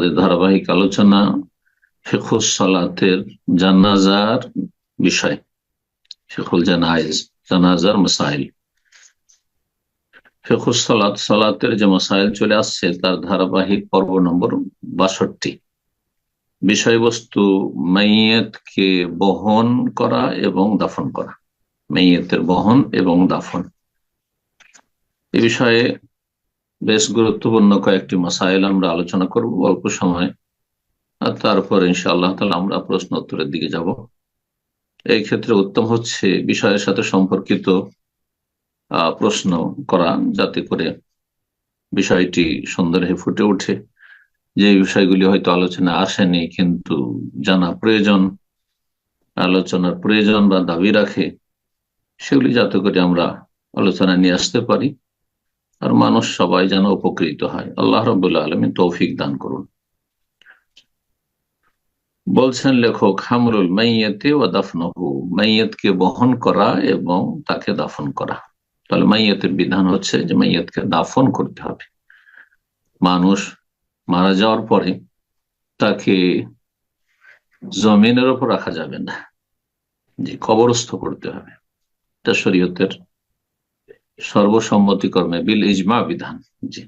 আমাদের ধারাবাহিক আলোচনা ফেখুস সালাতের জানাজার বিষয় ফেখুল জানাইজ জানাজার মাসাইল। ফেখুস সালাত, সালাতের যে মাসাইল চলে আসছে, তার ধারাবাহিক পর্ব নম্বর বাষট্টি। বিষয়বস্তু মাইয়েতকে বহন করা এবং দাফন করা। মেয়েতের বহন এবং দাফন। এ বিষয়ে বেশ গুরুত্বপূর্ণ কয়েকটি মাসাইল আমরা আলোচনা করব অল্প সময়। আর তারপর ইনশাআল্লাহ তালা আমরা প্রশ্ন উত্তরের দিকে যাব। এই ক্ষেত্রে উত্তম হচ্ছে বিষয়ের সাথে সম্পর্কিত প্রশ্ন করা যাতে করে বিষয়টি সুন্দর হয়ে ফুটে ওঠে। যে বিষয়গুলি হয়তো আলোচনা আসেনি কিন্তু জানা প্রয়োজন, আলোচনার প্রয়োজন বা দাবি রাখে, সেগুলি যাতে করে আমরা আলোচনা নিয়ে আসতে পারি। আর মানুষ সবাই যেন উপকৃত হয়। আল্লাহ রবুল্লা আলমী তৌফিক দান করুন। বলছেন লেখক হামরুল মাইয়েতে ও দাফনহু। মাইয়েতকে বহন করা এবং তাকে দাফন করা। তাহলে মাইয়েতের বিধান হচ্ছে যে মাইয়েতকে দাফন করতে হবে। মানুষ মারা যাওয়ার পরে তাকে জমিনের ওপর রাখা যাবে না। যে কবরস্থ করতে হবে। এটা শরীয়তের সর্বসম্মতিকর্মে, বিল ইজমা বিধান, জি।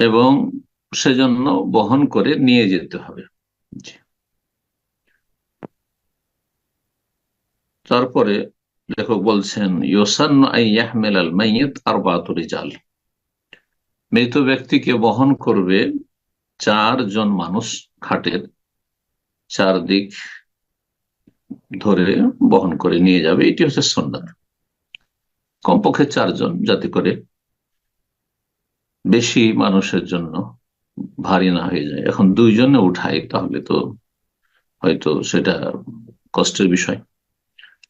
এবং সেজন্য বহন করে নিয়ে যেতে হবে তারপরে লেখক বলছেন ইয়োসান আল মাইয়েত আর বাতুরি জাল মৃত ব্যক্তিকে বহন করবে চারজন মানুষ, খাটের চারদিক ধরে বহন করে নিয়ে যাবে, এটি হচ্ছে সন্ন্যার কমপক্ষে চারজন যাতে করে বেশি মানুষের জন্য ভারী না হয়ে যায়। এখন দুইজনে উঠায় তাহলে তো হয়তো সেটা কষ্টের বিষয়।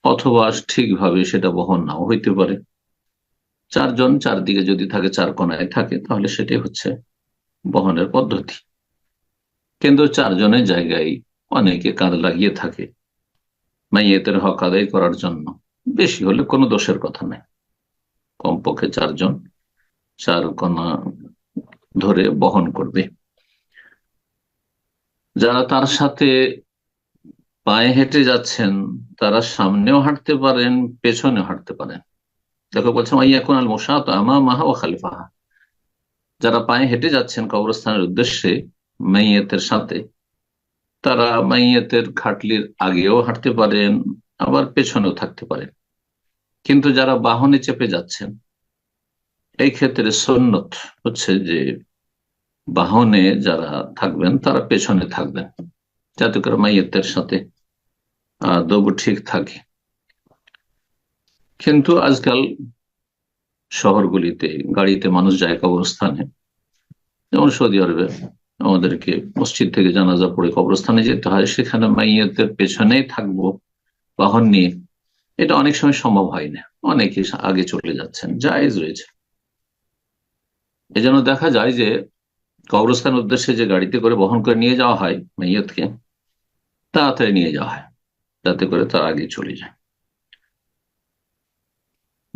অথবা ঠিকভাবে সেটা বহন নাও হইতে পারে। চারজন চারদিকে যদি থাকে, চার কোনায় থাকে, তাহলে সেটাই হচ্ছে বহনের পদ্ধতি। কিন্তু চারজনের জায়গায় অনেকে কাঁধ লাগিয়ে থাকে। মাইয়েতের হক আদায় করার জন্য। বেশি হলে কোনো দোষের কথা নেই। কমপক্ষে চারজন, চার কণা ধরে বহন করবে। যারা তার সাথে পায়ে হেঁটে যাচ্ছেন, তারা সামনেও হাঁটতে পারেন, পেছনেও হাঁটতে পারেন। দেখো বলছেন এখন আল মোসাত আমা মাহা ও খালিফাহা। যারা পায়ে হেঁটে যাচ্ছেন কবরস্থানের উদ্দেশ্যে, মাইয়েতের সাথে তারা মাইয়েতের খাটলির আগেও হাঁটতে পারেন, আবার পেছনেও থাকতে পারেন। কিন্তু যারা বাহনে চেপে যাচ্ছেন, এই ক্ষেত্রে সন্ন্যত হচ্ছে যে বাহনে যারা থাকবেন, তারা পেছনে থাকবেন। যাতে করে মাইয়েতের সাথে দবু ঠিক থাকে। কিন্তু আজকাল শহরগুলিতে, গাড়িতে মানুষ যায় কবরস্থানে। যেমন সৌদি আরবে আমাদেরকে মসজিদ থেকে জানাজা পড়ে কবরস্থানে যেতে হয়, সেখানে মাইয়েতের পেছনেই থাকব, বাহন নিয়ে। এটা অনেক সময় সম্ভব হয় না। অনেকে আগে চলে যাচ্ছেন, জায়েজ রয়েছে। এজন্য দেখা যায় যে কবরস্থান উদ্দেশ্যে যে গাড়িতে করে বহন করে নিয়ে যাওয়া হয় মাইয়তকে, তাড়াতাড়ি নিয়ে যাওয়া হয়, যাতে করে তার আগে চলে যায়।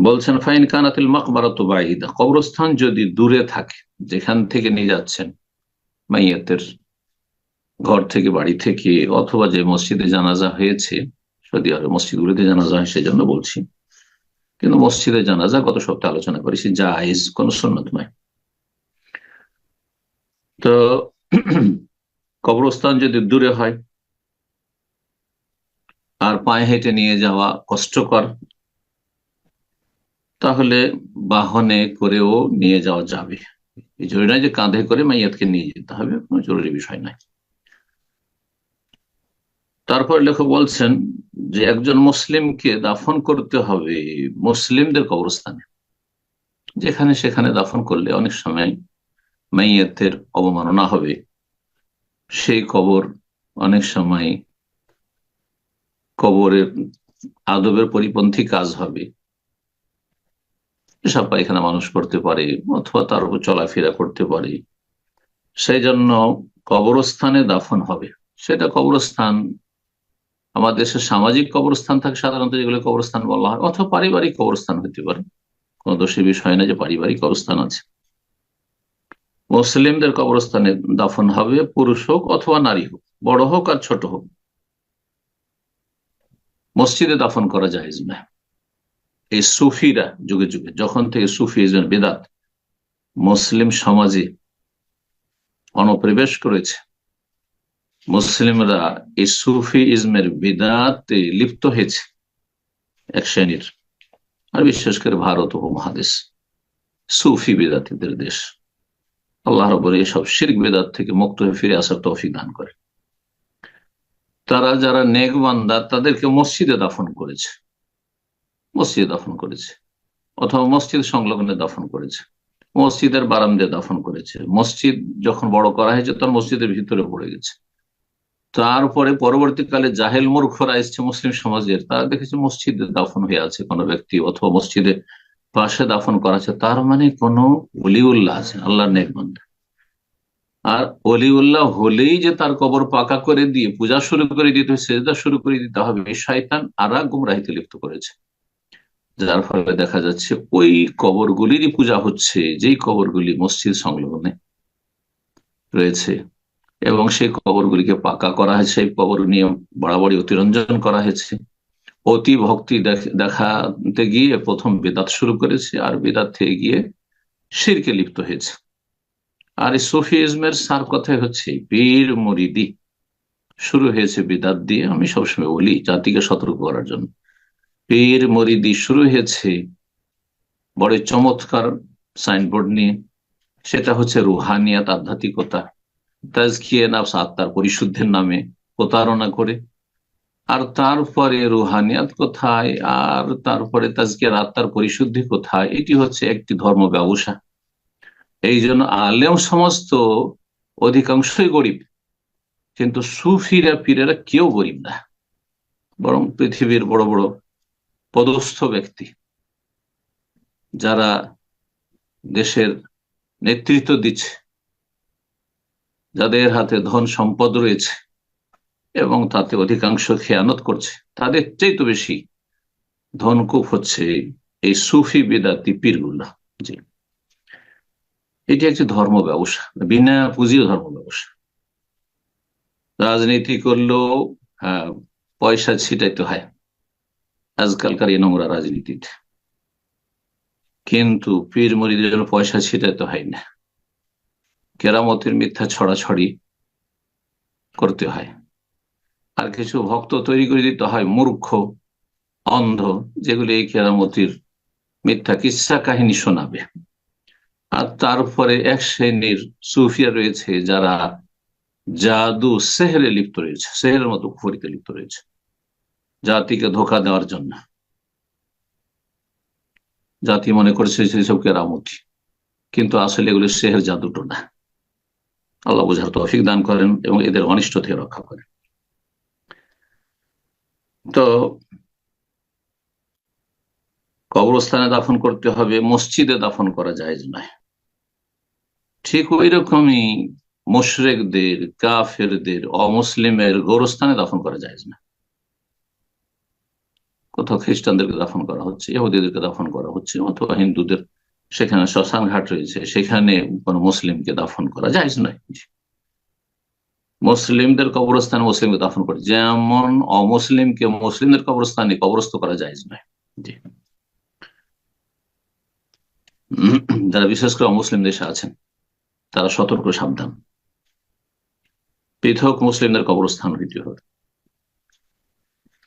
বলছেন, ফাইন কানাতিল মকবরাত বাহিদা কবরস্থান যদি দূরে থাকে, যেখান থেকে নিয়ে যাচ্ছেন মাইয়াতের ঘর থেকে, বাড়ি থেকে, অথবা যে মসজিদে জানাজা হয়েছে, সৌদি আরব মসজিদগুলিতে জানাজা হয় সেজন্য বলছি। কিন্তু মসজিদে জানাজা গত সপ্তাহে আলোচনা করেছি, জায়েজ, কোন সন্ন্যত নয় তো কবরস্থান যদি দূরে হয়, আর পায়ে হেঁটে নিয়ে যাওয়া কষ্টকর, তাহলে বাহনে করেও নিয়ে যাওয়া যাবে। এই জরুরি যে কাঁধে করে মাইয়াতকে নিয়ে যেতে হবে, কোনো জরুরি বিষয় নাই তারপর লেখক বলছেন যে একজন মুসলিমকে দাফন করতে হবে মুসলিমদের কবরস্থানে। যেখানে সেখানে দাফন করলে অনেক সময় মাইয়াতের অবমাননা হবে। সেই কবর অনেক সময় কবরের আদবের পরিপন্থী কাজ হবে। পেশাব পায়খানা মানুষ করতে পারে, অথবা তার উপর চলাফেরা করতে পারে, সেই জন্য কবরস্থানে দাফন হবে। সেটা কবরস্থান আমাদের দেশের সামাজিক কবরস্থান থাকে সাধারণত, যেগুলো কবরস্থান বলা হয়, অথবা পারিবারিক কবরস্থান হতে পারে। কোনো দোষী বিষয় না যে পারিবারিক কবরস্থান আছে। মুসলিমদের কবরস্থানে দাফন হবে, পুরুষ হোক অথবা নারী হোক, বড় হোক আর ছোট হোক। মসজিদে দাফন করা যায় না এই সুফিরা যুগে যুগে, যখন থেকে সুফি বেদাত, মুসলিম সমাজে অনুপ্রবেশ করেছে, মুসলিমরা এই সুফি ইজমের বিদাতে লিপ্ত হয়েছে এক শ্রেণির। আর বিশেষ করে ভারত উপমহাদেশ, সুফি বেদাতিদের দেশ। আল্লাহ রবর এসব শির্ক বেদাত থেকে মুক্ত হয়ে ফিরে আসার তৌফিক দান করে। তারা যারা নেক বান্দা তাদেরকে মসজিদে দাফন করেছে। মসজিদে দাফন করেছে, অথবা মসজিদ সংলগ্নে দাফন করেছে, মসজিদের বারান্দে দাফন করেছে। মসজিদ যখন বড় করা হয়েছে, তখন মসজিদের ভিতরে পড়ে গেছে। তারপরে পরবর্তীকালে জাহেল মূর্খরা এসছে মুসলিম সমাজের, তারা দেখেছে মসজিদে দাফন হয়ে আছে কোনো ব্যক্তি, অথবা মসজিদে পাশে দাফন করা আছে। তার মানে কোন অলিউল্লাহ আছে, আল্লাহর নেকবন্ধ আর অলিউল্লাহ হলেই যে তার কবর পাকা করে দিয়ে, পূজা শুরু করে দিতে, সেজদা শুরু করে দিতে হবে শয়তান আর গুমরাহিতে লিপ্ত করেছে। যার ফলে দেখা যাচ্ছে ওই কবরগুলিরই পূজা হচ্ছে, যেই কবরগুলি মসজিদ সংলগ্নে রয়েছে। এবং সেই কবরগুলিকে পাকা করা হয়েছে কবর নিয়ে বাড়াবাড়ি অতিরঞ্জন করা হয়েছে। অতি ভক্তি দেখাতে গিয়ে প্রথম বেদাত শুরু করেছে আর বেদাত থেকে গিয়ে শিরকে লিপ্ত হয়েছে। আর এই ইজমের সার কথাই হচ্ছে, বীর মরিদি। শুরু হয়েছে বিদাত দিয়ে, আমি সবসময় বলি জাতিকে সতর্ক করার জন্য। পীর মরিদি শুরু হয়েছে বড় চমৎকার সাইনবোর্ড নিয়ে। সেটা হচ্ছে রুহানিয়াত আধ্যাত্মিকতা। তাজকিয়ে নাফস আত্মার পরিশুদ্ধের নামে প্রতারণা করে। আর তারপরে রুহানিয়াত কোথায়? আর তারপরে তাজকিয়ার আত্মার পরিশুদ্ধি কোথায়? এটি হচ্ছে একটি ধর্ম ব্যবসা। এই জন্য আলেম সমস্ত অধিকাংশই গরিব। কিন্তু সুফিরা, পীরেরা কেউ গরিব না। বরং পৃথিবীর বড় বড় পদস্থ ব্যক্তি, যারা দেশের নেতৃত্ব দিচ্ছে, যাদের হাতে ধন সম্পদ রয়েছে এবং তাতে অধিকাংশ খেয়ানত করছে, তাদের চেয়ে তো বেশি ধনকুপ হচ্ছে এই সুফি বেদাতি পীরগুলা জি। এটি একটি ধর্ম ব্যবসা, বিনা পুঁজিও ধর্ম ব্যবসা। রাজনীতি করলেও হ্যাঁ পয়সা ছিটাইতে হয়। আজকালকার এই নোংরা রাজনীতিতে। কিন্তু পীর মরিদের জন্য পয়সা ছিটাইতে হয় না। কেরামতের মিথ্যা ছড়াছড়ি করতে হয়। আর কিছু ভক্ত তৈরি করে দিতে হয় মূর্খ, অন্ধ, যেগুলি এই কেরামতির মিথ্যা কিসা কাহিনী শোনাবে। আর তারপরে এক শ্রেণির সুফিয়া রয়েছে যারা জাদু সেহরে লিপ্ত রয়েছে সেহের মতো কুফরিতে লিপ্ত রয়েছে। জাতিকে ধোকা দেওয়ার জন্য। জাতি মনে করছে সেসব কেরামতি কিন্তু আসলে এগুলো সেহের জাদুটো না আল্লাহ বুঝার তফিক দান করেন এবং এদের অনিষ্ট থেকে রক্ষা করেন। তো কবরস্থানে দাফন করতে হবে, মসজিদে দাফন করা যায় নয়। ঠিক ওই রকমই মুশরেকদের, কাফেরদের, অমুসলিমের গৌরস্থানে দাফন করা যায় না। কোথাও খ্রিস্টানদেরকে দাফন করা হচ্ছে, ইহুদিদেরকে দাফন করা হচ্ছে, অথবা হিন্দুদের সেখানে শ্মশান ঘাট রয়েছে, সেখানে কোন মুসলিমকে দাফন করা যায় নয়। মুসলিমদের কবরস্থানে মুসলিমকে দাফন করে, যেমন অমুসলিমকে মুসলিমদের কবরস্থানে কবরস্থ করা যায় নয়। জি। যারা বিশেষ করে অমুসলিম দেশে আছেন, তারা সতর্ক সাবধান। পৃথক মুসলিমদের কবরস্থান হইতে হবে।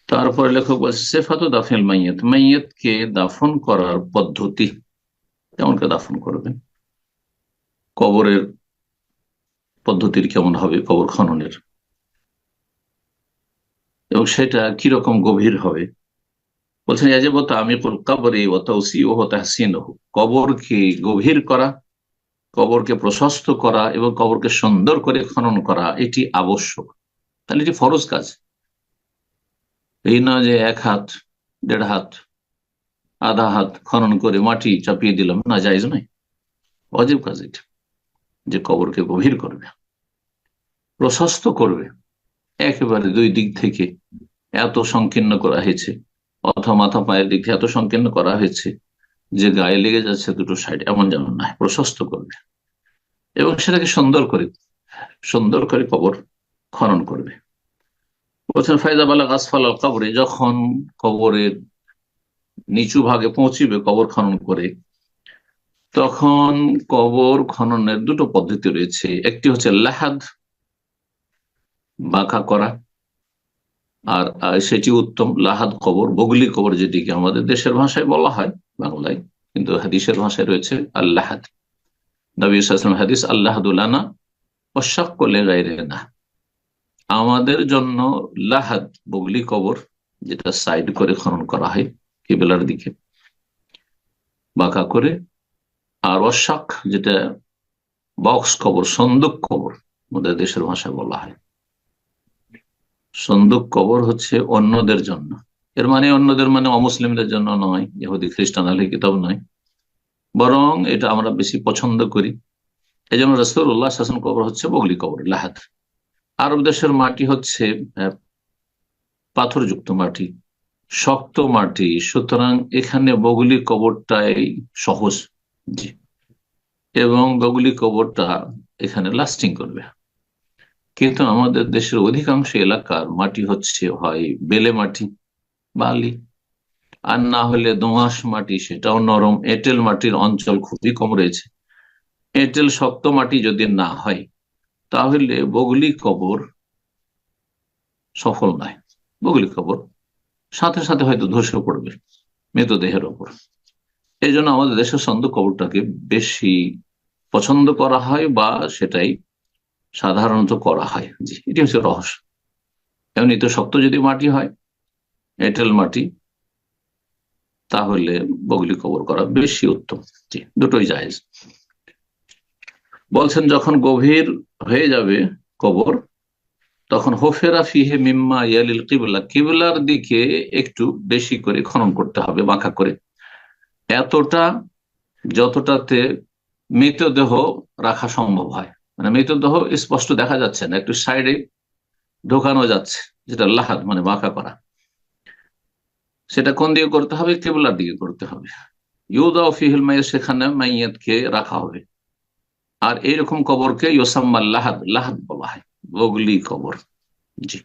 তারপরে লেখক বলছে, সেফাত দাফিল মাইয়াত। মাইয়াতকে দাফন করার পদ্ধতি, কেমন করে দাফন করবেন? কবরের পদ্ধতির কেমন হবে? কবর খননের। এবং সেটা কীরকম গভীর হবে? বলছেন আমি কবরে ও তাহসিন কবরকে গভীর করা, কবরকে প্রশস্ত করা এবং কবরকে সুন্দর করে খনন করা, এটি আবশ্যক। তাহলে এটি ফরজ কাজ। এই না যে এক হাত, দেড় হাত, আধা হাত খনন করে মাটি চাপিয়ে দিলাম, না যাইজ নয়। অজীব কাজ এটা, যে কবরকে গভীর করবে, প্রশস্ত করবে। একেবারে দুই দিক থেকে এত সংকীর্ণ করা হয়েছে, অথবা মাথা পায়ের দিক থেকে এত সংকীর্ণ করা হয়েছে, যে গায়ে লেগে যাচ্ছে দুটো সাইড এমন যেমন নয় প্রশস্ত করবে। এবং সেটাকে সুন্দর করে সুন্দর করে কবর খনন করবে। বলছেন ফায়দা বালা গাছফাল কবরে যখন কবরের নিচু ভাগে পৌঁছিবে, কবর খনন করে, তখন কবর খননের দুটো পদ্ধতি রয়েছে। একটি হচ্ছে লাহাদ, বাঁকা করা, আর সেটি উত্তম, লাহাদ কবর, বগলি কবর যেটিকে আমাদের দেশের ভাষায় বলা হয়, বাংলায়, কিন্তু হাদিসের ভাষায় রয়েছে আল্লাহাদ নবী হাদিস আল্লাহাদুল্লানা অশাক করলে গাইরে না আমাদের জন্য লাহাদ, বগলি কবর, যেটা সাইড করে খনন করা হয়, কেবেলার দিকে। বাঁকা করে, আর অশাক, যেটা বক্স কবর, সন্দুক কবর আমাদের দেশের ভাষায় বলা হয়। সন্দুক কবর হচ্ছে অন্যদের জন্য। এর মানে অন্যদের মানে অমুসলিমদের জন্য নয়, ইহুদি, খ্রিস্টান আলী কিতাব নয়। বরং এটা আমরা বেশি পছন্দ করি। এই জন্য রসুল্লাহ শাসন কবর হচ্ছে বগলি কবর, লাহাদ। আরব দেশের মাটি হচ্ছে পাথরযুক্ত মাটি, শক্ত মাটি। সুতরাং এখানে বগলি কবরটাই সহজ। এবং বগলি কবরটা এখানে লাস্টিং করবে। কিন্তু আমাদের দেশের অধিকাংশ এলাকার মাটি হচ্ছে, হয় বেলে মাটি, বালি। আর না হলে দোঁয়াশ মাটি, সেটাও নরম। এঁটেল মাটির অঞ্চল খুবই কম রয়েছে। এঁটেল শক্ত মাটি যদি না হয় তাহলে বগলি কবর সফল নয়। বগলি কবর সাথে সাথে হয়তো ধসে পড়বে মৃতদেহের ওপর। এই জন্য আমাদের দেশের ছন্দ কবরটাকে বেশি পছন্দ করা হয় বা সেটাই সাধারণত করা হয়। জি, এটি হচ্ছে রহস্য। এমনি শক্ত যদি মাটি হয়, এঁটেল মাটি, তাহলে বগলি কবর করা বেশি উত্তম। জি, দুটোই জায়েজ। বলছেন, যখন গভীর হয়ে যাবে কবর, তখন হোফেরা ফিহে মিম্মা ইয়ালিল কিবলা, কিবলার দিকে একটু বেশি করে খনন করতে হবে, বাঁকা করে। এতটা, যতটাতে মৃতদেহ রাখা সম্ভব হয়। মানে মৃতদেহ স্পষ্ট দেখা যাচ্ছে না, একটু সাইডে ঢোকানো যাচ্ছে, যেটা লাহাদ মানে বাঁকা করা। সেটা কোন দিকে করতে হবে? কেবলার দিকে করতে হবে। ইউদা ফিহিল মাইয়ের সেখানে মাইয়াতকে রাখা হবে। আর এইরকম কবরকে ইয়োসাম্মা লাহাদ লাহাদ বলা হয়, বগলি কবর। জি।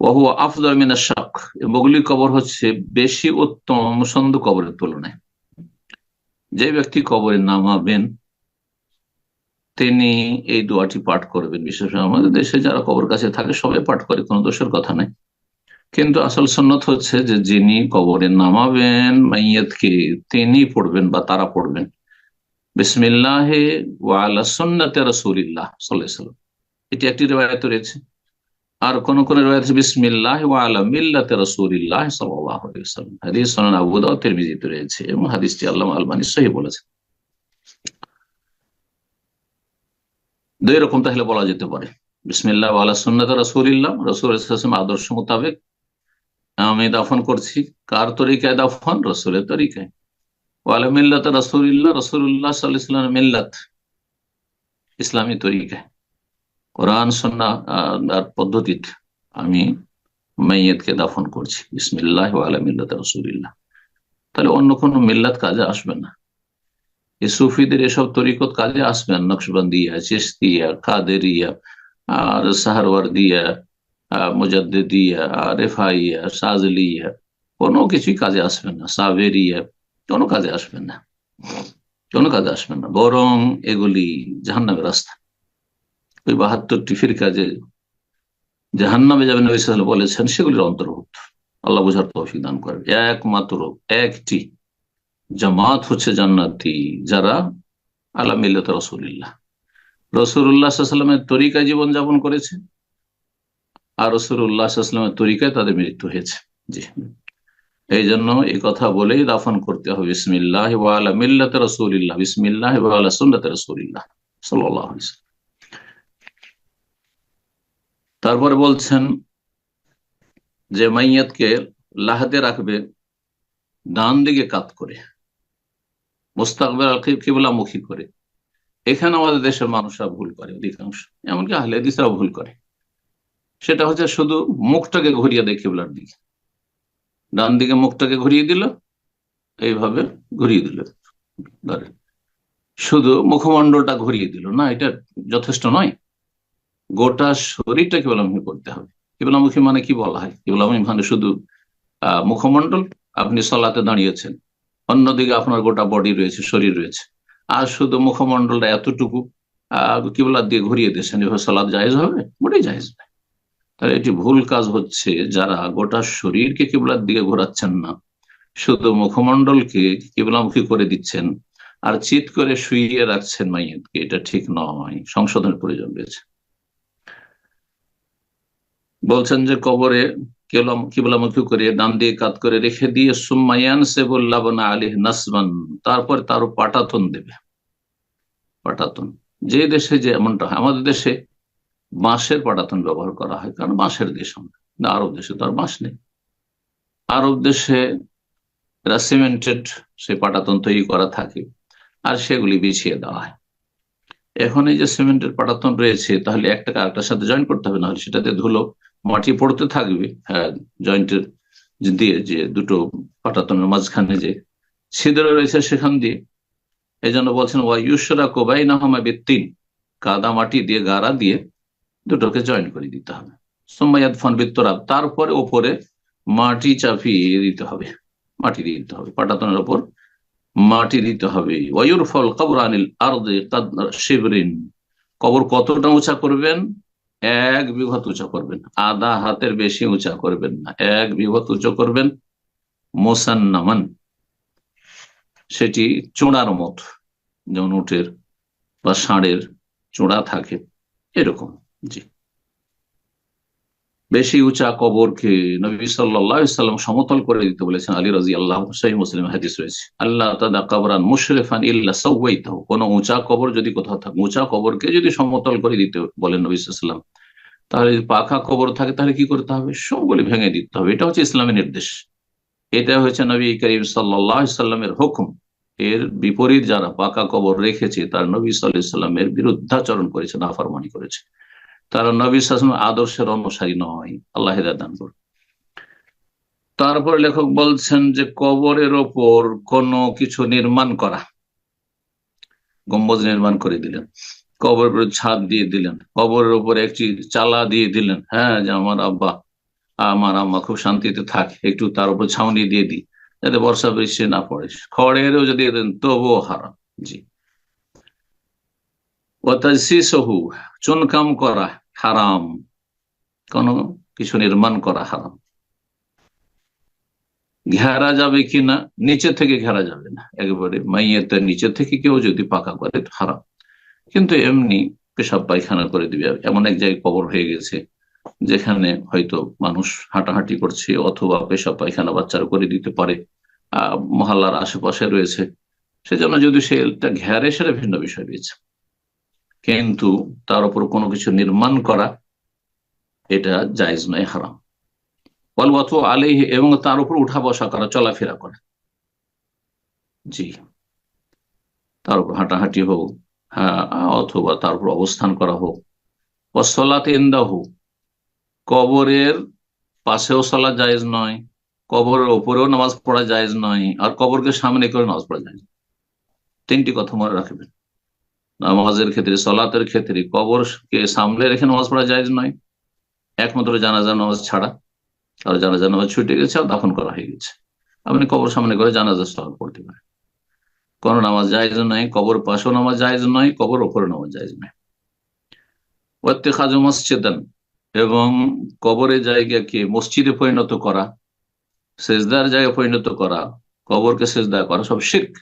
ওহু আফদল মিনা শাক। বগলি কবর হচ্ছে বেশি উত্তম সন্দ কবরের তুলনায়। যে ব্যক্তি কবরে নামাবেন, তিনি এই দোয়াটি পাঠ করবেন। বিশেষ আমাদের দেশে যারা কবর কাছে থাকে, সবাই পাঠ করে, কোনো দোষের কথা নাই। কিন্তু আসল সন্ন্যত হচ্ছে যে, যিনি কবরে নামাবেন, মাইয়াতকে তিনি পড়বেন বা তারা পড়বেন। বিসমিল্লাহ ওয়ালা রসুলিল্লাহ সাল্লাম এটি একটি রয়েছে। আর কোন কোন রেবায়ত বিসমিল্লাহ ওয়ালা মিল্লাতে রসুলিল্লাহ হাদিস তিরমিজিতে রয়েছে এবং হাদিসটি আল্লাহ আলমানি সহি বলেছেন। দুই রকম তাহলে বলা যেতে পারে। বিসমিল্লাহ আল্লাহ সুন্নাত রসুলিল্লাহ, রসুল আদর্শ মোতাবেক আমি দাফন করছি। কার তরিকায় দাফন? রসুলের তরিকায়। ওয়ালা মিল্লাত রসুল্লাহ সাল্লাম মিল্লাত। ইসলামী তরিকায় কোরআন সন্না পদ্ধতিতে আমি মাইয়েতকে দাফন করছি। ইসমিল্লাহ ওয়ালা মিল্লাত তাহলে অন্য কোনো মিল্লাত কাজে আসবে না। এই সুফিদের এসব তরিকত কাজে আসবেন নকশবন্দিয়া চেস্তিয়া কাদেরিয়া, আর সাহারওয়ার দিয়া মুজাদ্দিয়া রেফাইয়া, সাজলিয়া, কোনো কিছুই কাজে আসবে না। সাবেরিয়া কোনো কাজে আসবেন না। কোনো কাজে আসবেন না। বরং এগুলি জাহান্নামের রাস্তা। ওই বাহাত্তরটি ফিরকা যে জাহান্নামে যাবেন বলেছেন, সেগুলির অন্তর্ভুক্ত। আল্লাহ বোঝার তৌফিক দান করবে একমাত্র একটি জামাত হচ্ছে জান্নাতি, যারা আল্লাহ মিল্লত রসুল্লাহ রসুল্লাহামের তরিকায় জীবনযাপন করেছে। আর রসুল্লাহামের তরিকায় তাদের মৃত্যু হয়েছে। জি। এই জন্য এই কথা বলেই দাফন করতে হবে। বিসমিল্লাহ মিল্লাত রসুলিল্লাহ। বিসমিল্লাহ সুন্নত রসুলিল্লাহ সাল্লাহ তারপরে বলছেন যে মাইয়াতকে লাহাতে রাখবে, ডান দিকে কাত করে মোস্তাকবের কিবলামুখী করে। এখানে আমাদের দেশের মানুষরা ভুল করে অধিকাংশ। এমনকি আহলে দিসরা ভুল করে। সেটা হচ্ছে শুধু মুখটাকে ঘুরিয়ে দেয় কিবলার দিকে। ডান দিকে মুখটাকে ঘুরিয়ে দিল, এইভাবে ঘুরিয়ে দিল। শুধু মুখমণ্ডলটা ঘুরিয়ে দিল না, এটা যথেষ্ট নয়। গোটা শরীরটা কেবলামুখী করতে হবে। কেবলামুখী মানে কি বলা হয়? কেবলামুখী মানে শুধু মুখমণ্ডল, আপনি সলাতে দাঁড়িয়েছেন। অন্যদিকে আপনার গোটা বডি রয়েছে, শরীর রয়েছে। আর শুধু মুখমণ্ডলটা এতটুকু আহ কিবলার দিয়ে ঘুরিয়ে দিয়েছেন এভাবে সলাদ জায়েজ হবে, মোটেই জায়েজ নয়। তাহলে এটি ভুল কাজ হচ্ছে যারা গোটা শরীরকে কেবলার দিকে ঘোরাচ্ছেন না, শুধু মুখমণ্ডলকে কেবলামুখী করে দিচ্ছেন আর চিত করে শুইয়ে রাখছেন মাইয়াতকে এটা ঠিক নয়, সংশোধনের প্রয়োজন রয়েছে। বলছেন যে কবরে কেবলাম, কিবলামুখী করে ডান দিয়ে কাত করে রেখে দিয়ে সুম্মায়ান সে বললাবনা আলী নাসমান তারপর তারও পাটাতন দেবে। পাটাতন। যে দেশে যে এমনটা হয়, আমাদের দেশে বাঁশের পাটাতন ব্যবহার করা হয়, কারণ বাঁশের দেশ আমরা। আরব দেশে তো আর বাঁশ নেই। আরব দেশে এরা সিমেন্টেড সেই পাটাতন তৈরি করা থাকে আর সেগুলি বিছিয়ে দেওয়া হয়। এখন এই যে সিমেন্টের পাটাতন রয়েছে, তাহলে একটা আরেকটার সাথে জয়েন করতে হবে, নাহলে সেটাতে ধুলো, মাটি পড়তে থাকবে হ্যাঁ জয়েন্টের দিয়ে যে দুটো পাটাতনের মাঝখানে যে ছিদ্র রয়েছে সেখান দিয়ে। এই জন্য বলছেন ওয়াইশ্বরা কোবাই না হামা তিন কাদা মাটি দিয়ে, গাড়া দিয়ে দুটোকে জয়েন করে দিতে হবে। সোম্মায়াদ ফন বিত্তরাব তারপরে ওপরে মাটি চাপিয়ে দিতে হবে। মাটি দিয়ে দিতে হবে, পাটাতনের ওপর মাটি দিতে হবে। ওয়ুর ফল কবর আনিল আর শিবরিন। কবর কতটা উঁচা করবেন? এক বিঘত উঁচা করবেন। আধা হাতের বেশি উঁচা করবেন না। এক বিঘত উঁচু করবেন। মোসান্নামান। সেটি চোড়ার মত। যেমন উঠের বা ষাঁড়ের চোড়া থাকে, এরকম। জি। বেশি উঁচা কবরকে নবী সাল্লাম সমতল করে দিতে বলেছেন আলী রাজি আল্লাহ মুসলিম হাদিস রয়েছে। আল্লাহ তাদা কবরান মুশরেফান ইল্লা সৌইত কোন উঁচা কবর যদি কোথাও থাকে, উঁচা কবরকে যদি সমতল করে দিতে বলেন নবী সাল্লাম তাহলে পাখা কবর থাকে, তাহলে কি করতে হবে? সবগুলি ভেঙে দিতে হবে। এটা হচ্ছে ইসলামের নির্দেশ। এটা হচ্ছে নবী করিম সাল্লামের হুকুম। এর বিপরীত যারা পাকা কবর রেখেছে, তার নবী সাল্লাহ সাল্লামের বিরুদ্ধাচরণ করেছে, নাফারমানি করেছে। তারা নবী সাসম আদর্শের অনুসারী নয়। আল্লাহ দান কর তারপরে লেখক বলছেন যে কবরের ওপর কোন কিছু নির্মাণ করা। গম্বজ নির্মাণ করে দিলেন। কবরের উপরে ছাদ দিয়ে দিলেন। কবরের উপরে একটি চালা দিয়ে দিলেন। হ্যাঁ যে আমার আব্বা, আমার আম্মা খুব শান্তিতে থাকে। একটু তার উপর ছাউনি দিয়ে দিই। যাতে বর্ষা বৃষ্টি না পড়ে। খড়েরও যদি দেন, তবুও হারাম। জি। সহু চুনকাম করা হারাম। কোন কিছু নির্মাণ করা হারাম। ঘেরা যাবে কিনা নিচে থেকে ঘেরা যাবে না। একবারে মাইয়েতে নিচে থেকে কেউ যদি পাকা করে হারাম। কিন্তু এমনি পেশাব পায়খানা করে দিবে। এমন এক জায়গায় কবর হয়ে গেছে, যেখানে হয়তো মানুষ হাঁটাহাঁটি করছে, অথবা পেশাব পায়খানা বাচ্চারা করে দিতে পারে, আহ, মহল্লার আশেপাশে রয়েছে। সেজন্য যদি সেটা ঘেরে, সেটা ভিন্ন বিষয় রয়েছে। কিন্তু তার উপর কোনো কিছু নির্মাণ করা এটা জায়জ নয়, হারাম। বলবত আলী এবং তার উপর উঠা বসা করা, চলাফেরা করা। জি। তার উপর হাঁটাহাঁটি হোক হ্যাঁ অথবা তার উপর অবস্থান করা হোক। অসলাতে এন্দা হোক কবরের পাশেও সলা জায়েজ নয়, কবরের ওপরেও নামাজ পড়া জায়েজ নয়, আর কবরকে সামনে করে নামাজ পড়া যায় তিনটি কথা মনে রাখবেন। নামাজের ক্ষেত্রে, সলাতের ক্ষেত্রে, কবরকে সামলে রেখে নামাজ পড়া যায় নয়। একমাত্র জানাজা নামাজ ছাড়া আর জানাজা নামাজ ছুটে গেছে আর দাফন করা হয়ে গেছে। আপনি কবর সামনে করে জানাজা সলাপ পড়তে পারেন। কোন নামাজ জায়জ নয়, কবর পাশেও নামাজ জায়জ নয়, কবর ওপরে নামাজ জায়জ নয়। ওয়াত্তে খাজু মসজিদান এবং কবরের জায়গাকে মসজিদে পরিণত করা, সেজদার জায়গায় পরিণত করা, কবরকে সেজদা করা সব শিখ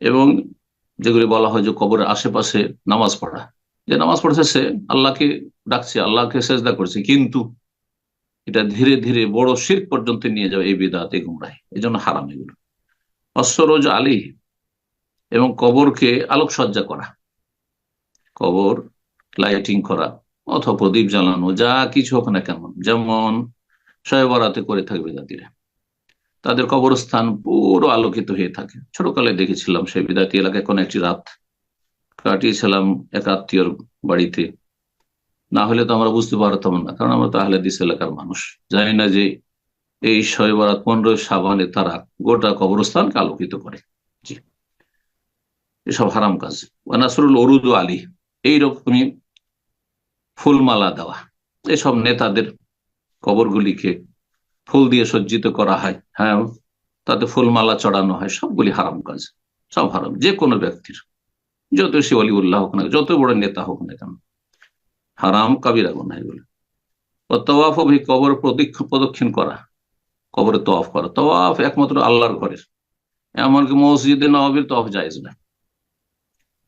এবং যেগুলি বলা হয় যে কবরের আশেপাশে নামাজ পড়া। যে নামাজ পড়ছে সে আল্লাহকে ডাকছে, আল্লাহকে সেজদা করছে, কিন্তু এটা ধীরে ধীরে বড় শির পর্যন্ত নিয়ে যাবে এই বিদাত গুমরাই এই জন্য হারাম এগুলো। অশ্বরোজ আলী এবং কবরকে আলোকসজ্জা করা। কবর লাইটিং করা, অথবা প্রদীপ জ্বালানো, যা কিছু হোক না কেমন যেমন শয়বরাতে করে থাকবে জাতিরা। তাদের কবরস্থান পুরো আলোকিত হয়ে থাকে। ছোটকালে দেখেছিলাম সেই বিদাতি এলাকায় কোন একটি রাত কাটিয়েছিলাম এক আত্মীয়র বাড়িতে। না হলে তো আমরা বুঝতে পারতাম না, কারণ আমরা তো আহলে দিস এলাকার মানুষ। জানি না যে এই শয়বরাত পনেরো সাবানে তারা গোটা কবরস্থানকে আলোকিত করে। জি। এসব হারাম কাজ। নাসরুল অরুদ আলী, এইরকমই ফুলমালা দেওয়া। এসব নেতাদের কবরগুলিকে ফুল দিয়ে সজ্জিত করা হয় হ্যাঁ তাতে ফুলমালা চড়ানো হয়, সবগুলি হারাম কাজ, সব হারাম, যে কোনো ব্যক্তির, যত সে অলিউল্লাহ হোক না যত বড় নেতা হোক না কেন, হারাম কাবিরা গুনা এগুলো। তওয়াফ অভি কবর প্রদক্ষিণ করা, কবরে তওয়াফ করা, তওয়াফ একমাত্র আল্লাহর ঘরের, এমনকি মসজিদে নবাবির তফ জায়েজ না।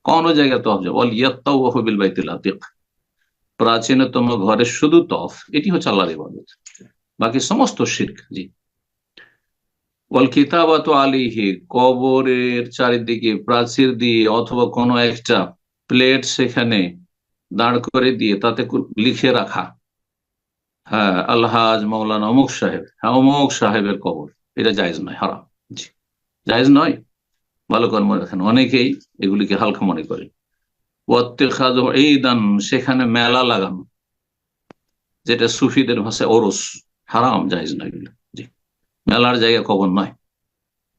কোন জায়গায় তফ যাবে ইয়াত্তাওয়াফু বিল বাইতুল আতিক, প্রাচীনতম ঘরের শুধু তফ এটি হচ্ছে আল্লাহর ইবাদত। বাকি সমস্ত শিরক জি। ওয়াল কিতাবাত আলিহি কবরের চারিদিকে প্রাচীর দিয়ে অথবা কোনো একটা প্লেট সেখানে দাঁড় করে দিয়ে তাতে লিখে রাখা। হ্যাঁ মৌলানা অমুক সাহেব। হ্যাঁ অমুক সাহেবের কবর। এটা জায়জ নয়, হারাম। জি, জায়জ নয়। ভালো রাখেন অনেকেই এগুলিকে হালকা মনে করে এই দান সেখানে মেলা লাগানো, যেটা সুফিদের ভাষায় ওরস। হারাম, জায়জ নয় জি। মেলার জায়গা কবর নয়।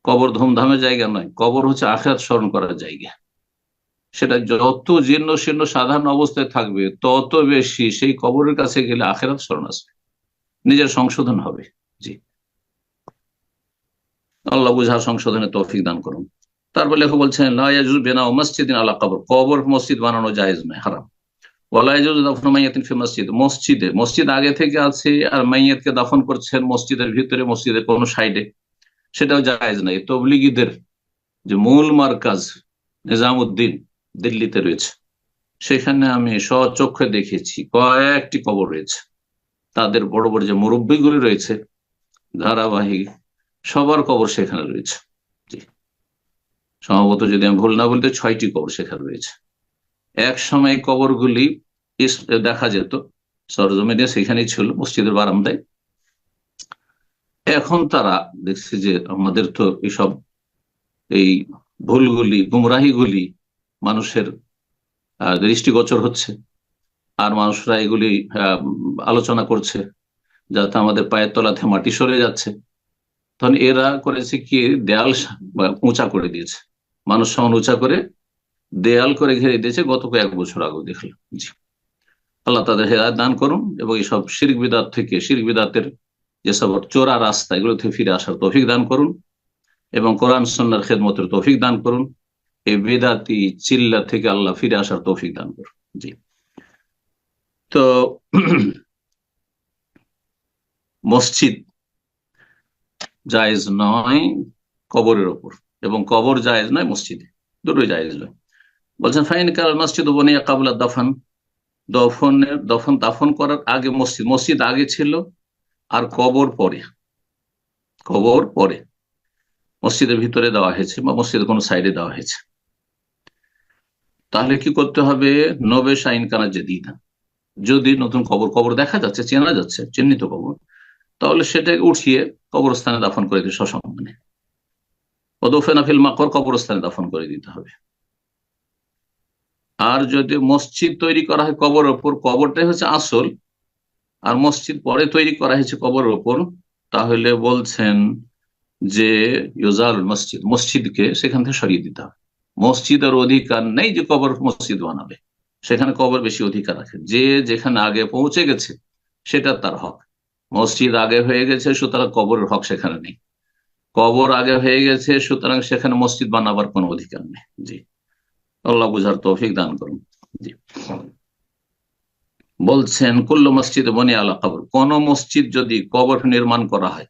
কবর ধুমধামের জায়গা নয়। কবর হচ্ছে আখেরাত স্মরণ করার জায়গা। সেটা যত জীর্ণ শীর্ণ সাধারণ অবস্থায় থাকবে, তত বেশি সেই কবরের কাছে গেলে আখেরাত স্মরণ আসবে। নিজের সংশোধন হবে। জি। আল্লাহ বুঝার সংশোধনে তৌফিক দান করুন। তারপর লেখক বলছেন লাইজুজ বেনা মসজিদ কবর। কবর মসজিদ বানানো জায়েজ নয়, হারাম। মসজিদ। মসজিদে, মসজিদ আগে থেকে আছে আর মাইয়াতকে দাফন করছেন মসজিদের ভিতরে, মসজিদের কোন সাইডে। সেটাও জায়েজ নাই। তবলিগীদের যে মূল মার্কাজ নিজামুদ্দিন দিল্লিতে রয়েছে, সেখানে আমি স্বচক্ষে দেখেছি, কয়েকটি কবর রয়েছে। তাদের বড় বড় যে মুরব্বীগুলি রয়েছে, ধারাবাহিক সবার কবর সেখানে রয়েছে। সম্ভবত যদি আমি ভুল না বলতে, ছয়টি কবর সেখানে রয়েছে। এক সময় কবরগুলি দেখা যেত। সরজমিনে সেখানেই ছিল, মসজিদের বারান্দায়। এখন তারা দেখছে যে আমাদের তো এসব এই ভুলগুলি, গুমরাহিগুলি মানুষের দৃষ্টিগোচর হচ্ছে। আর মানুষরা এগুলি আলোচনা করছে, যাতে আমাদের পায়ের তলাতে মাটি সরে যাচ্ছে। তখন এরা করেছে কি, দেয়াল উঁচা করে দিয়েছে। মানুষ সমান উঁচা করে দেয়াল করে ঘিরে দিয়েছে গত কয়েক বছর আগে দেখলাম। জি। আল্লাহ তাদের হেদায়ত দান করুন এবং এইসব শির্ক বিদাত থেকে, শির্ক বিদাতের যেসব চোরা রাস্তা, এগুলো থেকে ফিরে আসার তৌফিক দান করুন এবং কোরআন সন্ন্যার খেদমতের তৌফিক দান করুন। এই বেদাতি চিল্লা থেকে আল্লাহ ফিরে আসার তৌফিক দান করুন। জি। তো মসজিদ জায়েজ নয়, কবরের ওপর এবং কবর জায়েজ নয়, মসজিদে। দুটোই জায়েজ নয়। বলছেন, ফাইন কাল মসজিদ বনিয়া কাবুলা দফান। দফনের দফন, দাফন করার আগে মসজিদ মসজিদ আগে ছিল আর কবর পরে। কবর পরে। মসজিদের ভিতরে দেওয়া হয়েছে বা মসজিদের কোনো সাইডে দেওয়া হয়েছে। তাহলে কি করতে হবে? নবে সাইন কানা যে দিদা যদি নতুন কবর কবর দেখা যাচ্ছে, চেনা যাচ্ছে, চিহ্নিত কবর, তাহলে সেটাকে উঠিয়ে কবরস্থানে দাফন করে দিতে সসম্মানে। ওদফেনাফিল মাকর কবরস্থানে দাফন করে দিতে হবে। আর যদি মসজিদ তৈরি করা হয় কবর ওপর কবরটাই হচ্ছে আসল, আর মসজিদ পরে তৈরি করা হয়েছে কবর ওপর তাহলে বলছেন যে ইউজাল মসজিদ, মসজিদকে সেখান থেকে সরিয়ে দিতে হবে। মসজিদের অধিকার নেই যে কবর মসজিদ বানাবে। সেখানে কবর বেশি অধিকার রাখে। যে যেখানে আগে পৌঁছে গেছে, সেটা তার হক। মসজিদ আগে হয়ে গেছে, সুতরাং কবরের হক সেখানে নেই। কবর আগে হয়ে গেছে, সুতরাং সেখানে মসজিদ বানাবার কোনো অধিকার নেই। জি। আল্লাহ বুঝার তৌফিক দান করুন। বলছেন, কুল্ল মসজিদ বনি আলা কবর। কোন মসজিদ যদি কবর নির্মাণ করা হয়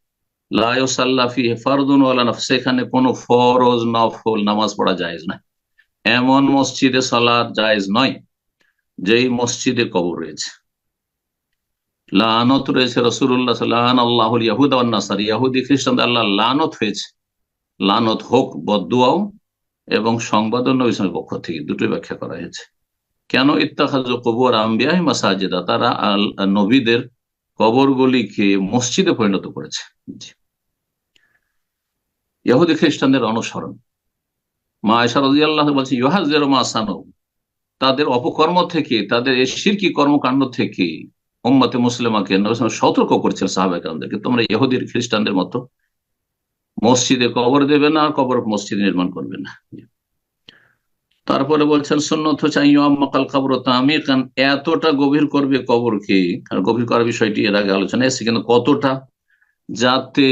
সেখানে কোনো ফরজ নফল নামাজ পড়া জায়েজ নয় এমন মসজিদে সালাদ জায়েজ নয়, যেই মসজিদে কবর রয়েছে। লানত রয়েছে রসুল্লাহ লান আল্লাহ ইয়াহুদ নাসার। ইয়াহুদি খ্রিস্টান আল্লাহ লানত হয়েছে। লানত হোক বদুয়াও এবং সংবাদ নবীসের পক্ষ থেকে দুটোই ব্যাখ্যা করা হয়েছে। কেন ইত্তাখাজ কবর আম্বিয়াহ মাসাজেদা? তারা নবীদের কবরগুলিকে মসজিদে পরিণত করেছে। ইহুদি খ্রিস্টানদের অনুসরণ। মা আয়সা আল্লাহ বলছে ইহাজের মা সানো। তাদের অপকর্ম থেকে, তাদের এই সিরকি কর্মকাণ্ড থেকে উম্মতে মুসলিমাকে সতর্ক করছেন সাহাবাহামদেরকে তোমরা ইহুদির খ্রিস্টানদের মতো মসজিদে কবর দেবে না, কবর মসজিদ নির্মাণ করবে না। তারপরে বলছেন সন্ন্যত চাইয়াল কবর আমি এতটা গভীর করবে কবরকে আর গভীর করার বিষয়টি এর আগে আলোচনা এসেছে, কিন্তু কতটা? যাতে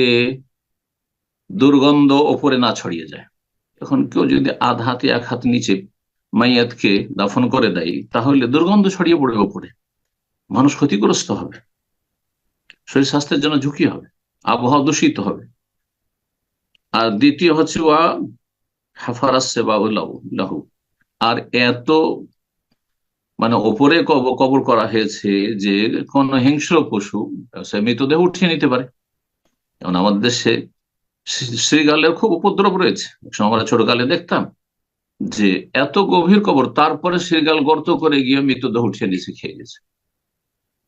দুর্গন্ধ ওপরে না ছড়িয়ে যায়। এখন কেউ যদি আধ হাতে, এক হাত নিচে মাইয়াতকে দাফন করে দেয়, তাহলে দুর্গন্ধ ছড়িয়ে পড়বে ওপরে। মানুষ ক্ষতিগ্রস্ত হবে। শরীর স্বাস্থ্যের জন্য ঝুঁকি হবে। আবহাওয়া দূষিত হবে। আর দ্বিতীয় হচ্ছে ওয়া হাফারাস সেবা লাহু আর এত মানে ওপরে কবর করা হয়েছে যে কোন হিংস্র পশু, সে মৃতদেহ উঠিয়ে নিতে পারে। যেমন আমাদের দেশে শ্রীগালের খুব উপদ্রব রয়েছে। আমরা ছোটকালে দেখতাম যে এত গভীর কবর, তারপরে শ্রীগাল গর্ত করে গিয়ে মৃতদেহ উঠিয়ে নিচে খেয়ে গেছে।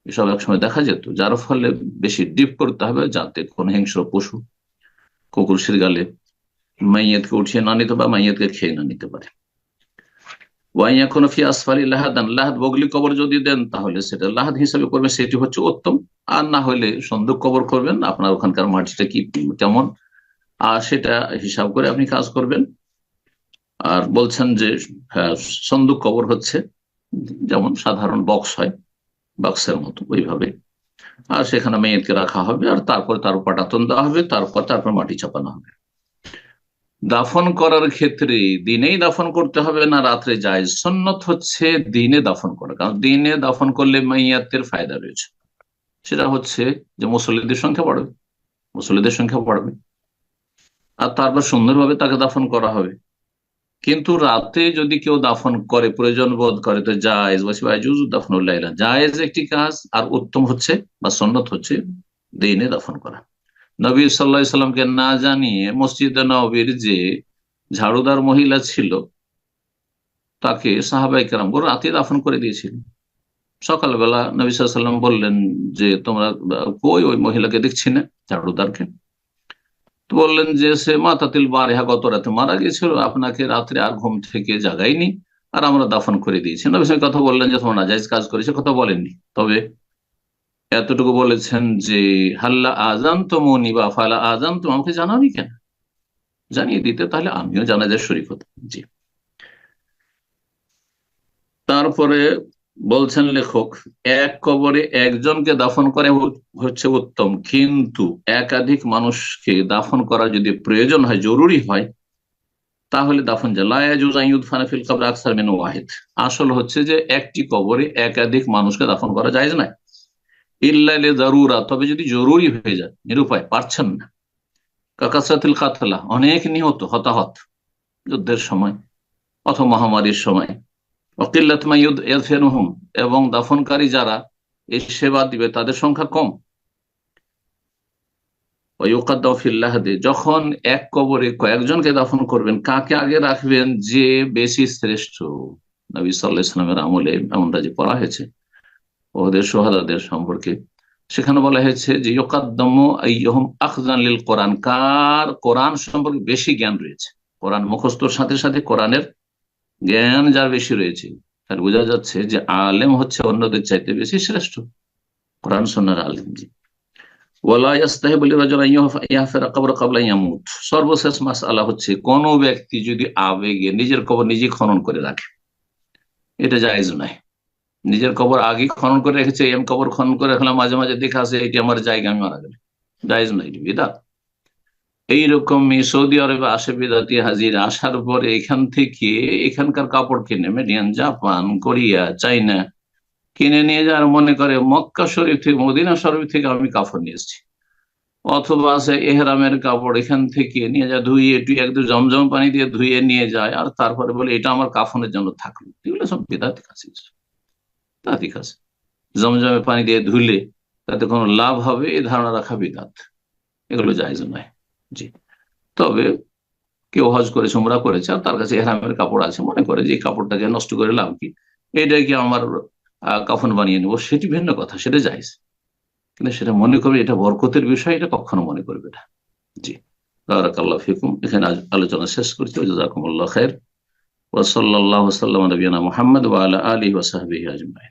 এসব একসময় দেখা যেত, যার ফলে বেশি ডিপ করতে হবে যাতে কোন হিংস্র পশু কুকুর গালে। মাইয়াতকে উঠিয়ে না নিতে পারে মাইয়াতকে খেয়ে না নিতে পারে। ওয়াইয়া কোন ফি আসফালি লাহাদান লাহাদ বগলি কবর যদি দেন তাহলে সেটা লাহাদ হিসাবে করবেন। সেটি হচ্ছে উত্তম। আর না হলে সন্দুক কবর করবেন আপনার ওখানকার মাটিটা কি কেমন? আর সেটা হিসাব করে আপনি কাজ করবেন। আর বলছেন যে হ্যাঁ, সন্দুক কবর হচ্ছে যেমন সাধারণ বক্স হয় বক্সের মতো ওইভাবে। আর সেখানে মেয়েকে রাখা হবে, আর তারপর তার পাটাতন দেওয়া হবে, তারপর তারপর মাটি চাপানো হবে। দাফন করার ক্ষেত্রে দিনেই দাফন করতে হবে, না রাত্রে যায়। সন্ন্যত হচ্ছে দিনে দাফন করা, কারণ দিনে দাফন করলে মাইয়াতের ফায়দা রয়েছে। সেটা হচ্ছে যে মুসল্লিদের সংখ্যা বাড়বে, মুসল্লিদের সংখ্যা বাড়বে। আর তারপর সুন্দরভাবে তাকে দাফন করা হবে। কিন্তু রাতে যদি কেউ দাফন করে, প্রয়োজন বোধ করে, তো জায়েজ বাসিবাজুজ দাফনুল্লাহ জায়েজ একটি কাজ, আর উত্তম হচ্ছে বা সন্নত হচ্ছে দিনে দাফন করা। নবী সাল্লা সাল্লামকে না জানিয়ে মসজিদ নবীর যে ঝাড়ুদার মহিলা ছিল, তাকে সাহাবাই কেরাম রাতে দাফন করে দিয়েছিল। সকালবেলা নবী সাল্লাম বললেন যে, তোমরা কই ওই মহিলাকে দেখছি না, ঝাড়ুদারকে? বললেন যে, সে মাতাতিল বারেহা গত রাতে মারা গেছিল আপনাকে রাত্রে আর ঘুম থেকে জাগাইনি আর আমরা দাফন করে দিয়েছি। নবী কথা বললেন যে, তোমরা নাজাইজ কাজ করেছে, কথা বলেননি। তবে এতটুকু বলেছেন যে, হাল্লা আজান তো মনি বা ফালা আজান তো আমাকে জানাওনি কেন? জানিয়ে দিতে, তাহলে আমিও জানা যায় হতাম জি। তারপরে বলছেন লেখক, এক কবরে একজনকে দাফন করে হচ্ছে উত্তম, কিন্তু একাধিক মানুষকে দাফন করা যদি প্রয়োজন হয়, জরুরি হয়, তাহলে দাফন ফানাফিল কবর আকসার মেনু ওয়াহিদ। আসল হচ্ছে যে, একটি কবরে একাধিক মানুষকে দাফন করা যায় না ইল্লালে জরুরা তবে যদি জরুরি হয়ে যায়, নিরুপায়, পারছেন না। কাকাসাতিল কাতলা, অনেক নিহত, হতাহত, যুদ্ধের সময় অথবা মহামারীর সময়। এবং দাফনকারী যারা এই সেবা দিবে তাদের সংখ্যা কম। যখন এক কবরে কয়েকজনকে দাফন করবেন, কাকে আগে রাখবেন? যে বেশি শ্রেষ্ঠ। নবী সাল্লাহ ইসলামের আমলে এমনটা যে পড়া হয়েছে। ওদের সোহাদাদের সম্পর্কে। সেখানে বলা হয়েছে যে ইয়োকাদ্দম আখজানিল কোরআন। কার কোরআন সম্পর্কে বেশি জ্ঞান রয়েছে? কোরআন মুখস্থর সাথে সাথে কোরআনের জ্ঞান যার বেশি রয়েছে, তার বোঝা যাচ্ছে যে আলেম হচ্ছে অন্যদের চাইতে বেশি শ্রেষ্ঠ। কোরআন সন্ন্যার আলেম জি সর্বশেষ মাস আলা হচ্ছে কোন ব্যক্তি যদি আবেগে নিজের কবর নিজে খনন করে রাখে। এটা জায়জ নয়। নিজের কবর আগে খনন করে রেখেছে এম কবর খনন করে রাখলাম, মাঝে মাঝে দেখে আসে, এটি আমার জায়গা, আমি মারা গেলে জায়জ নাই বিদাত। এইরকম সৌদি আরবে আসে বিদাতি হাজির, আসার পরে এখান থেকে এখানকার কাপড় কিনে মেডিয়ান, জাপান, কোরিয়া চাইনা কিনে নিয়ে যাওয়ার মনে করে মক্কা শরীফ থেকে, মদিনা শরীফ থেকে আমি কাপড় নিয়ে এসেছি। অথবা আছে এহরামের কাপড়, এখান থেকে নিয়ে যায়, ধুয়ে টুই একদম জমজম পানি দিয়ে ধুয়ে নিয়ে যায় আর তারপরে বলে, এটা আমার কাফনের জন্য থাকল। এগুলো সব বেদাতি কাছে তাতে কাছে। জমজমে পানি দিয়ে ধুলে তাতে কোনো লাভ হবে এই ধারণা রাখা বিদাত। এগুলো জায়জ নয়। জি। তবে কেউ হজ করে সোমরা করেছে, আর তার কাছে এহরামের কাপড় আছে, মনে করে যে কাপড়টাকে নষ্ট করে লাভ কি? এটাই কি আমার কাফন বানিয়ে নেব? সেটি ভিন্ন কথা, সেটা যাইজ কিন্তু সেটা মনে করবে, এটা বরকতের বিষয়, এটা কখনো মনে করবে না। জি। বারাকাল্লাহ ফিকুম। এখানে আলোচনা শেষ করছি। জাজাকুমুল্লাহ খের ওসল্লাহ সাল্লাম নবীনা মোহাম্মদ ওয়ালা আলী ওসাহাবি আজমাই